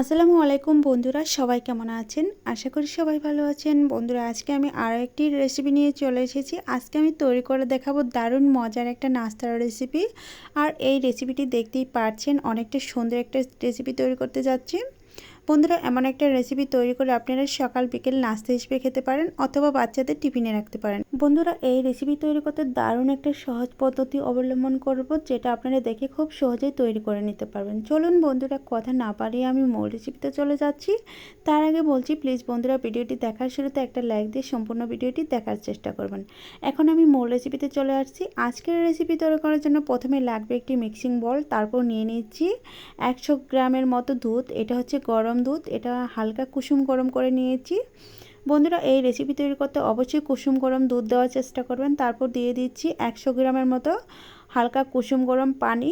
আসসালামু আলাইকুম বন্ধুরা, সবাই কেমন আছেন? আশা করি সবাই ভালো আছেন। বন্ধুরা, আজকে আমি আরও একটি রেসিপি নিয়ে চলে এসেছি। আজকে আমি তৈরি করে দেখাবো দারুণ মজার একটা নাস্তার রেসিপি আর এই রেসিপিটি দেখতেই পারছেন, অনেকটা সুন্দর একটা রেসিপি তৈরি করতে যাচ্ছি। বন্ধুরা, এমন একটা রেসিপি তৈরি করে আপনারা সকাল, বিকেল নাস্তা হিসেবে খেতে পারেন অথবা বাচ্চাদের টিফিনে রাখতে পারেন। বন্ধুরা, এই রেসিপি তৈরি করতে দারুণ একটা সহজ পদ্ধতি অবলম্বন করব, যেটা আপনারা দেখে খুব সহজেই তৈরি করে নিতে পারবেন। চলুন বন্ধুরা, কথা না পারিয়ে আমি মূল রেসিপিতে চলে যাচ্ছি। তার আগে বলছি প্লিজ বন্ধুরা, ভিডিওটি দেখার শুরুতে একটা লাইক দিয়ে সম্পূর্ণ ভিডিওটি দেখার চেষ্টা করবেন। এখন আমি মূল রেসিপিতে চলে আসছি। আজকের রেসিপি তৈরি করার জন্য প্রথমে লাগবে একটি মিক্সিং বল তারপর নিয়ে নিচ্ছি একশো গ্রামের মতো দুধ, এটা হচ্ছে গরম দুধ, এটা হালকা কুসুম গরম করে নিয়েছি। বন্ধুরা, এই রেসিপি তৈরি করতে অবশ্যই কুসুম গরম দুধ দেওয়ার চেষ্টা করবেন। তারপর দিয়ে দিচ্ছি একশো গ্রামের মতো হালকা কুসুম গরম পানি।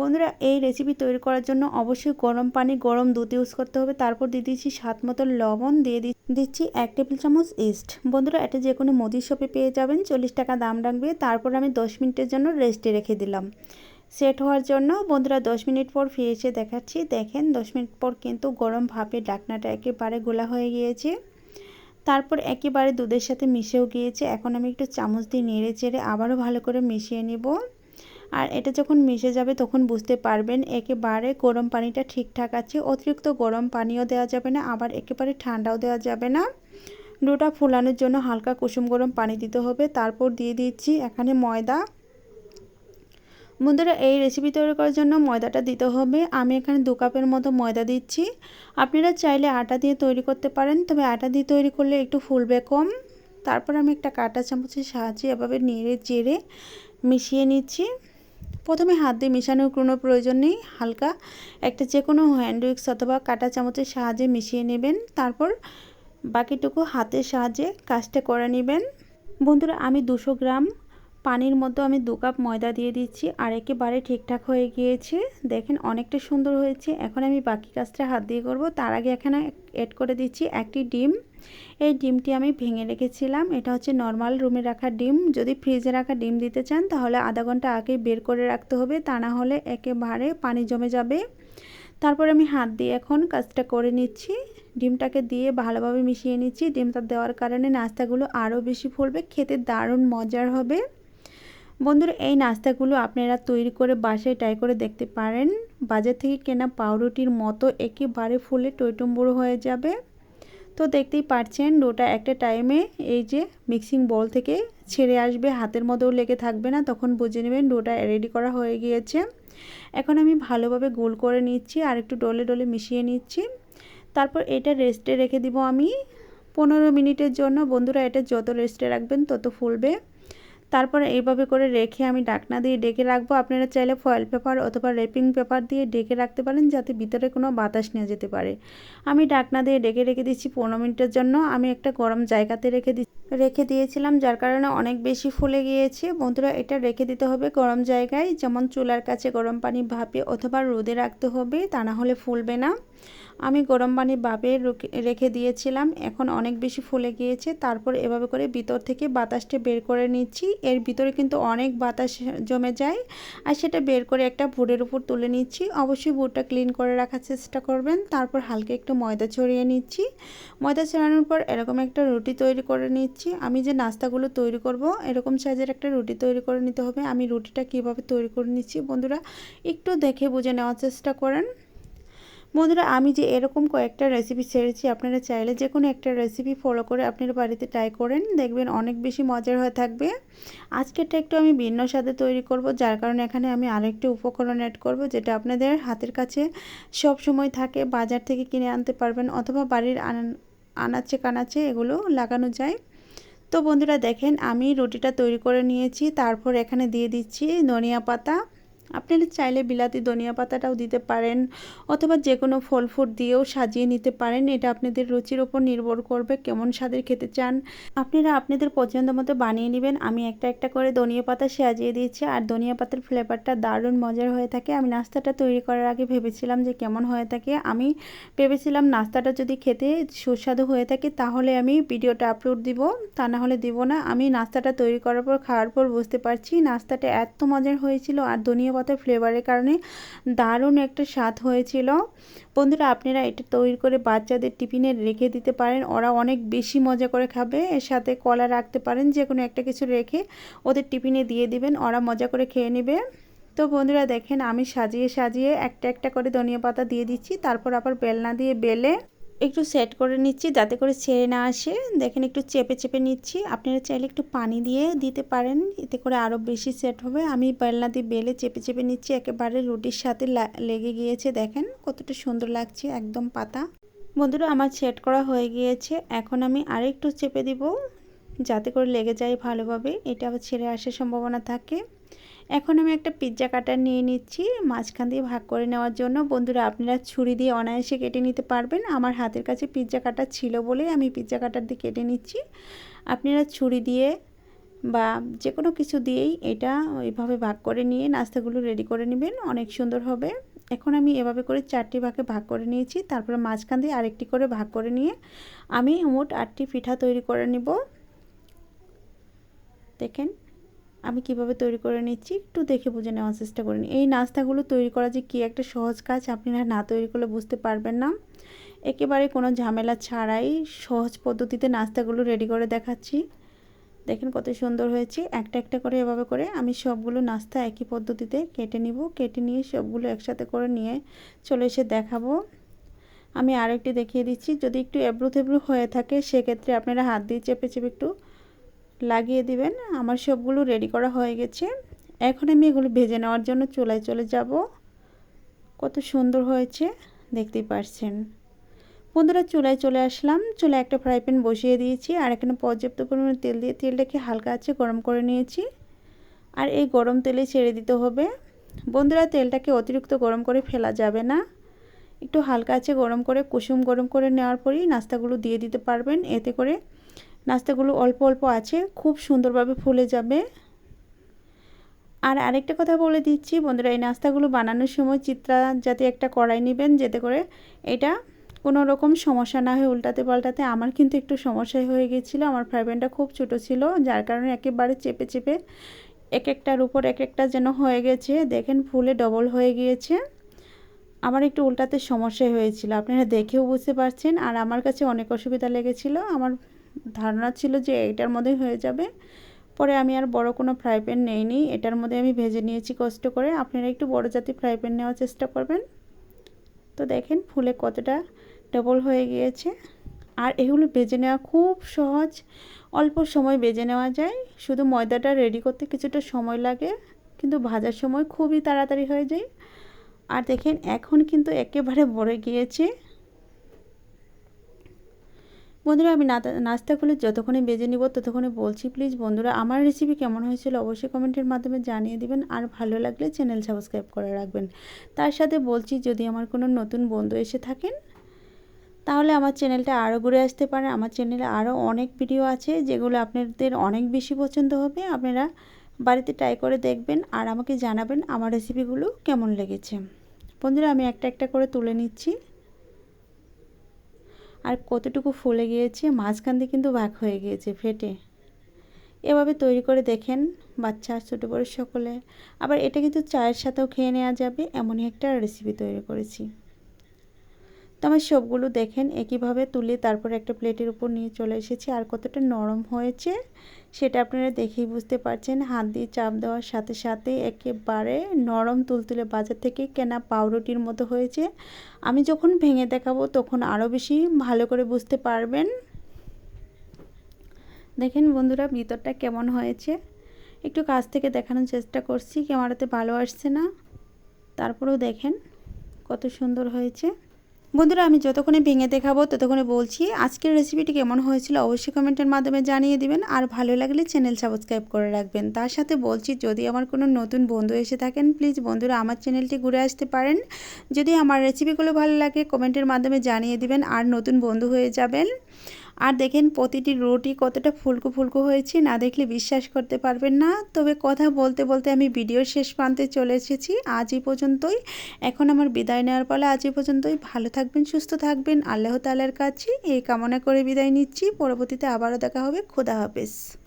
বন্ধুরা, এই রেসিপি তৈরি করার জন্য অবশ্যই গরম পানি, গরম দুধ ইউজ করতে হবে। তারপর দিয়ে দিচ্ছি স্বাদ মতো লবণ, দিয়ে দিচ্ছি এক টেবিল চামচ ইস্ট বন্ধুরা, এটা যে কোনো মুদির শপে পেয়ে যাবেন। চল্লিশ টাকা দাম রাখবে। তারপর আমি দশ মিনিটের জন্য রেস্টে রেখে দিলাম। সেট হওয়ার জন্য বন্ধুরা দশ মিনিট পর ফিরে এসে দেখাচ্ছি। দেখেন, দশ মিনিট পর কিন্তু গরম ভাপে ডাকনাটা একেবারে গোলা হয়ে গিয়েছে। তারপর একেবারে দুধের সাথে মিশেও গিয়েছে। এখন আমি একটু চামচ দিয়ে নেড়ে চেড়ে আবারও ভালো করে মিশিয়ে নিব। আর এটা যখন মিশে যাবে তখন বুঝতে পারবেন একেবারে গরম পানিটা ঠিকঠাক আছে। অতিরিক্ত গরম পানিও দেওয়া যাবে না, আবার একেবারে ঠান্ডাও দেওয়া যাবে না। ডোটা ফুলানোর জন্য হালকা কুসুম গরম পানি দিতে হবে। তারপর দিয়ে দিচ্ছি এখানে ময়দা। বন্ধুরা, এই রেসিপি তৈরি করার জন্য ময়দাটা দিতে হবে। আমি এখানে দু কাপের মতো ময়দা দিচ্ছি। আপনারা চাইলে আটা দিয়ে তৈরি করতে পারেন, তবে আটা দিয়ে তৈরি করলে একটু ফুলবে কম। তারপর আমি একটা কাটা চামচের সাহায্যে এভাবে নেড়ে চেড়ে মিশিয়ে নিচ্ছি। প্রথমে হাত দিয়ে মেশানোর কোনো প্রয়োজন নেই, হালকা একটা যে কোনো হ্যান্ড উইক্স অথবা কাটা চামচের সাহায্যে মিশিয়ে নেবেন। তারপর বাকিটুকু হাতের সাহায্যে কাজটা করে নেবেন। বন্ধুরা, আমি দুশো গ্রাম পানির মধ্যে আমি দু কাপ ময়দা দিয়ে দিচ্ছি আর একেবারে ঠিকঠাক হয়ে গিয়েছে। দেখেন অনেকটা সুন্দর হয়েছে। এখন আমি বাকি কাজটা হাত দিয়ে করব। তার আগে এখানে অ্যাড করে দিচ্ছি একটি ডিম। এই ডিমটি আমি ভেঙে রেখেছিলাম। এটা হচ্ছে নর্মাল রুমে রাখা ডিম। যদি ফ্রিজে রাখা ডিম দিতে চান, তাহলে আধা ঘণ্টা আগে বের করে রাখতে হবে। তা না হলে একেবারে পানি জমে যাবে। তারপর আমি হাত দিয়ে এখন কাজটা করে নিচ্ছি। ডিমটাকে দিয়ে ভালোভাবে মিশিয়ে নিচ্ছি। ডিমটা দেওয়ার কারণে নাস্তাগুলো আরও বেশি ফুলবে। খেতে দারুণ মজার হবে। বন্ধুরা, এই নাস্তাগুলো আপনারা তৈরি করে বাসায় ট্রাই করে দেখতে পারেন। বাজার থেকে কেনা পাউরুটির মতো একেবারে ফুলে টইটুম্বুড়ো হয়ে যাবে। তো দেখতেই পাচ্ছেন ডোটা একটা টাইমে এই যে মিক্সিং বল থেকে ছেড়ে আসবে, হাতের মধ্যেও লেগে থাকবে না, তখন বুঝে নেবেন ডোটা রেডি করা হয়ে গিয়েছে। এখন আমি ভালোভাবে গোল করে নিচ্ছি, আর একটু ডলে ডলে মিশিয়ে নিচ্ছি। তারপর এটা রেস্টে রেখে দিব আমি। পনেরো মিনিটের জন্য, বন্ধুরা, এটা যত রেস্টে রাখবেন, তত ফুলবে। তারপরে এইভাবে করে রেখে আমি ডাকনা দিয়ে ডেকে রাখব। আপনারা চাইলে ফয়েল পেপার অথবা রেপিং পেপার দিয়ে ডেকে রাখতে পারেন, যাতে ভিতরে কোনো বাতাস নিয়ে যেতে পারে। আমি ডাকনা দিয়ে ডেকে রেখে দিচ্ছি পনেরো মিনিটের জন্য। আমি একটা গরম জায়গাতে রেখে দিচ্ছি। রেখে দিয়েছিলাম, যার কারণে অনেক বেশি ফুলে গিয়েছে। বন্ধুরা, এটা রেখে দিতে হবে গরম জায়গায়। যেমন চুলার কাছে গরম পানি ভাপে অথবা রোদে রাখতে হবে, তা না হলে ফুলবে না। আমি গরম পানি বাপে রেখে দিয়েছিলাম, এখন অনেক বেশি ফুলে গিয়েছে, তারপর এভাবে করে ভিতর থেকে বাতাসটা বের করে নিচ্ছি, এর ভিতরে কিন্তু অনেক বাতাস জমে যায়, আর সেটা বের করে একটা বুড়ের উপর তুলে নিচ্ছি, অবশ্যই বুড়টা ক্লিন করে রাখার চেষ্টা করবেন, তারপর হালকা একটু ময়দা ছড়িয়ে নিচ্ছি, ময়দা ছড়ানোর পর এরকম একটা রুটি তৈরি করে নিচ্ছি, আমি যে নাস্তাগুলো তৈরি করব, এরকম সাইজের একটা রুটি তৈরি করে নিতে হবে, আমি রুটিটা কীভাবে তৈরি করে নিচ্ছি বন্ধুরা, একটু দেখে বুঝে নেওয়ার চেষ্টা করেন বন্ধুরা, আমি যে এরকম কয়েকটা রেসিপি ছেড়েছি, আপনারা চাইলে যে কোনো একটা রেসিপি ফলো করে আপনারা বাড়িতে ট্রাই করেন। দেখবেন অনেক বেশি মজার হয়ে থাকবে। আজকেরটা একটু আমি ভিন্ন স্বাদে তৈরি করব, যার কারণে এখানে আমি আরেকটি উপকরণ অ্যাড করব, যেটা আপনাদের হাতের কাছে সব সময় থাকে, বাজার থেকে কিনে আনতে পারবেন, অথবা বাড়ির আনাচে কানাচে এগুলো লাগানো যায়। তো বন্ধুরা, দেখেন আমি রুটিটা তৈরি করে নিয়েছি, তারপর এখানে দিয়ে দিচ্ছি ধনিয়া পাতা। আপনারা চাইলে বিলাতি ধনিয়া পাতাটাও দিতে পারেন, অথবা যে কোনো ফল ফুড দিয়েও সাজিয়ে নিতে পারেন। এটা আপনাদের রুচির ওপর নির্ভর করবে কেমন স্বাদের খেতে চান। আপনারা আপনাদের পছন্দ মতো বানিয়ে নেবেন। আমি একটা একটা করে ধনিয়া পাতা সাজিয়ে দিয়েছি, আর ধনিয়া পাতার ফ্লেভারটা দারুণ মজার হয়ে থাকে। আমি নাস্তাটা তৈরি করার আগে ভেবেছিলাম যে কেমন হয়ে থাকে। আমি ভেবেছিলাম নাস্তাটা যদি খেতে সুস্বাদু হয়ে থাকে, তাহলে আমি ভিডিওটা আপলোড দিব। তা না হলে দিব না। আমি নাস্তাটা তৈরি করার পর, খাওয়ার পর বুঝতে পারছি নাস্তাটা এত মজার হয়েছিল, আর ধনিয়া পাতার ফ্লেভারের কারণে দারুণ একটা স্বাদ হয়েছিল। বন্ধুরা, আপনারা এটা তৈরি করে বাচ্চাদের টিফিনে রেখে দিতে পারেন। ওরা অনেক বেশি মজা করে খাবে। এর সাথে কলা রাখতে পারেন, যে কোনো একটা কিছু রেখে ওদের টিফিনে দিয়ে দিবেন। ওরা মজা করে খেয়ে নেবে। তো বন্ধুরা, দেখেন আমি সাজিয়ে সাজিয়ে একটা একটা করে ধনিয়া পাতা দিয়ে দিচ্ছি। তারপর আবার বেলনা দিয়ে বেলে একটু সেট করে নিচ্ছি, যাতে করে ছেড়ে না আসে। দেখেন একটু চেপে চেপে নিচ্ছি। আপনারা চাইলে একটু পানি দিয়ে দিতে পারেন, এতে করে আরও বেশি সেট হবে। আমি বেলনা দিয়ে বেলে চেপে চেপে নিচ্ছি, একেবারে রুটির সাথে লেগে গিয়েছে। দেখেন কতটা সুন্দর লাগছে, একদম পাতা। বন্ধুরা, আমার সেট করা হয়ে গিয়েছে। এখন আমি আরেকটু চেপে দিব, যাতে করে লেগে যায় ভালোভাবে। এটা আবার ছেড়ে আসার সম্ভাবনা থাকে। এখন আমি একটা পিৎজা কাটার নিয়ে নিচ্ছি, মাঝখান দিয়ে ভাগ করে নেওয়ার জন্য। বন্ধুরা, আপনারা ছুরি দিয়ে অনায়াসে কেটে নিতে পারবেন। আমার হাতের কাছে পিৎজা কাটার ছিল বলেই আমি পিৎজা কাটার দিয়ে কেটে নিচ্ছি। আপনারা ছুরি দিয়ে বা যে কোনো কিছু দিয়েই এটা ওইভাবে ভাগ করে নিয়ে নাস্তাগুলো রেডি করে নেবেন। অনেক সুন্দর হবে। এখন আমি এভাবে করে চারটি ভাগে ভাগ করে নিয়েছি। তারপরে মাঝখান দিয়ে আরেকটি করে ভাগ করে নিয়ে আমি মোট আটটি পিঠা তৈরি করে নিব। দেখেন আমি কীভাবে তৈরি করে নিচ্ছি একটু দেখে বুঝে নেওয়ার চেষ্টা করিনি এই নাস্তাগুলো তৈরি করা যে কী একটা সহজ কাজ আপনারা না তৈরি করলে বুঝতে পারবেন না। একেবারে কোনো ঝামেলা ছাড়াই সহজ পদ্ধতিতে নাস্তাগুলো রেডি করে দেখাচ্ছি। দেখেন কত সুন্দর হয়েছে। একটা একটা করে এভাবে করে আমি সবগুলো নাস্তা একই পদ্ধতিতে কেটে নিব। কেটে নিয়ে সবগুলো একসাথে করে নিয়ে চলে এসে দেখাবো। আমি আরেকটি দেখিয়ে দিচ্ছি। যদি একটু এবড়ো থেবড়ো হয়ে থাকে, সেক্ষেত্রে আপনারা হাত দিয়ে চেপে চেপে একটু লাগিয়ে দিবেন। আমার সবগুলো রেডি করা হয়ে গেছে। এখন আমি এগুলো ভেজে নেওয়ার জন্য চুলায় চলে যাব। কত সুন্দর হয়েছে, দেখতেই পারছেন। বন্ধুরা, চুলায় চলে আসলাম। চুলায় একটা ফ্রাই প্যান বসিয়ে দিয়েছি। আর এখানে পর্যাপ্ত পরিমাণে তেল দিয়ে, তেলটাকে হালকা আছে গরম করে নিয়েছি। আর এই গরম তেলে ছেড়ে দিতে হবে। বন্ধুরা, তেলটাকে অতিরিক্ত গরম করে ফেলা যাবে না। একটু হালকা আছে গরম করে, কুসুম গরম করে নেওয়ার পরেই নাস্তাগুলো দিয়ে দিতে পারবেন। এতে করে নাস্তাগুলো অল্প অল্প আছে, খুব সুন্দরভাবে ফুলে যাবে। আর আরেকটা কথা বলে দিচ্ছি, বন্ধুরা, এই নাস্তাগুলো বানানোর সময় চিত্রা যাতে একটা কড়াই নেবেন, যেতে করে এটা কোনো রকম সমস্যা না হয়ে উল্টাতে পাল্টাতে। আমার কিন্তু একটু সমস্যাই হয়ে গেছিল, আমার ফ্রাই প্যানটা খুব ছোটো ছিল, যার কারণে একেবারে চেপে চেপে এক একটার উপর এক একটা যেন হয়ে গেছে। দেখেন, ফুলে ডবল হয়ে গিয়েছে। আমার একটু উল্টাতে সমস্যা হয়েছিল, আপনারা দেখেও বুঝতে পারছেন। আর আমার কাছে অনেক অসুবিধা লেগেছিল, আমার ধারণা ছিল যে এটার মধ্যে হয়ে যাবে। পরে আমি আর বড় কোনো ফ্রাই প্যান নেইনি। এটার মধ্যে আমি ভেজে নিয়েছি কষ্ট করে। আপনারা একটু বড় জাতি ফ্রাই প্যান নেওয়ার চেষ্টা করবেন। তো দেখেন ফুলে কতটা ডবল হয়ে গিয়েছে। আর এগুলো বেজে নেওয়া খুব সহজ। অল্প সময় বেজে নেওয়া যায়। শুধু ময়দাটা রেডি করতে কিছুটা সময় লাগে। কিন্তু ভাজার সময় খুবই তাড়াতাড়ি হয়ে যায়। আর দেখেন এখন কিন্তু একেবারে ভরে গিয়েছে। বন্ধুরা, আমি নাস্তাগুলো যতক্ষণে বেজে নিব ততক্ষণে বলছি প্লিজ বন্ধুরা, আমার রেসিপি কেমন হয়েছিল অবশ্যই কমেন্টের মাধ্যমে জানিয়ে দিবেন। আর ভালো লাগলে চ্যানেল সাবস্ক্রাইব করে রাখবেন। তার সাথে বলছি, যদি আমার কোনো নতুন বন্ধু এসে থাকেন, তাহলে আমার চ্যানেলটা আরও ঘুরে আসতে পারে। আমার চ্যানেলে আরও অনেক ভিডিও আছে, যেগুলো আপনাদের অনেক বেশি পছন্দ হবে। আপনারা বাড়িতে ট্রাই করে দেখবেন আর আমাকে জানাবেন আমার রেসিপিগুলো কেমন লেগেছে। বন্ধুরা, আমি একটা একটা করে তুলে নিচ্ছি। আর কতটুকু ফুলে গিয়েছে, মাঝখান দিয়ে কিন্তু ভাগ হয়ে গিয়েছে ফেটে। এভাবে তৈরি করে দেখেন বাচ্চা ছোটো বড় সকলে। আবার এটা কিন্তু চায়ের সাথেও খেয়ে নেওয়া যাবে, এমনই একটা রেসিপি তৈরি করেছি। তো আমার সবগুলো দেখেন, একইভাবে তুলে তারপর একটা প্লেটের উপর নিয়ে চলে এসেছি। আর কতটা নরম হয়েছে, সেটা আপনারা দেখেই বুঝতে পারছেন। হাত দিয়ে চাপ দেওয়ার সাথে সাথে একেবারে নরম তুলতুলে বাজার থেকে কেনা পাউরুটির মতো হয়েছে। আমি যখন ভেঙে দেখাবো তখন আরও বেশি ভালো করে বুঝতে পারবেন। দেখেন বন্ধুরা, ভিতরটা কেমন হয়েছে। একটু কাছ থেকে দেখানোর চেষ্টা করছি, ক্যামেরাতে ভালো আসছে না। তারপরেও দেখেন কত সুন্দর হয়েছে। বন্ধুরা, আমি যতক্ষণে ভেঙে দেখাবো, ততক্ষণে বলছি আজকের রেসিপিটি কেমন হয়েছিল অবশ্যই কমেন্টের মাধ্যমে জানিয়ে দিবেন। আর ভালো লাগলে চ্যানেল সাবস্ক্রাইব করে রাখবেন। তার সাথে বলছি, যদি আমার কোনো নতুন বন্ধু এসে থাকেন প্লিজ বন্ধুরা, আমার চ্যানেলটি ঘুরে আসতে পারেন। যদি আমার রেসিপিগুলো ভালো লাগে কমেন্টের মাধ্যমে জানিয়ে দিবেন। আর নতুন বন্ধু হয়ে যাবেন আর দেখেন প্রতিটি রুটি কতটা ফুলকো ফুলকু হয়েছে, না দেখলে বিশ্বাস করতে পারবেন না। তবে কথা বলতে বলতে আমি ভিডিওর শেষ প্রান্তে চলে এসেছি। আজই পর্যন্তই। এখন আমার বিদায় নেওয়ার ফলে আজই পর্যন্তই। ভালো থাকবেন, সুস্থ থাকবেন। আল্লাহ তালার কাছে এই কামনা করে বিদায় নিচ্ছি। পরবর্তীতে আবারও দেখা হবে। খোদা হাফেজ।